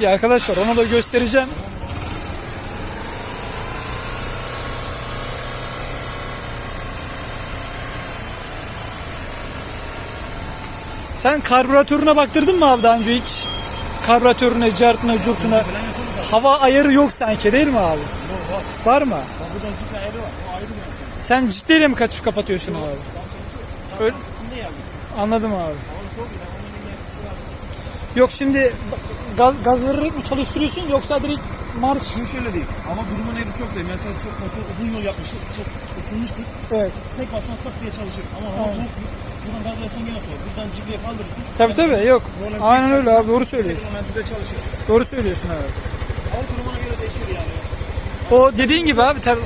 iyi arkadaşlar onu da göstereceğim. Sen karbüratörüne baktırdın mı abi daha önce hiç? Karbüratörüne, cartına, curtuna. Hava ayarı yok sanki değil mi abi? Var mı? Sen ciddiyle mi kaçıp kapatıyorsun abi? Öyle-. Anladım abi. Ya. Yok şimdi gaz, gaz vererek mi çalıştırıyorsun yoksa direkt marş? Şimdi şöyle değil. Ama durumun evi çok değil. Mesela çok motor uzun yol yapmıştık. Çok ısınmıştık. Evet. Tek basma tak diye çalışır. Ama hava Evet. soğuk. Buradan gaz versen gene soğuk. Buradan cibriye kaldırırsın. Tabii tabii yok. Aynen öyle abi doğru söylüyorsun. Doğru söylüyorsun abi. Hava durumuna göre değişir yani. O dediğin gibi abi tabii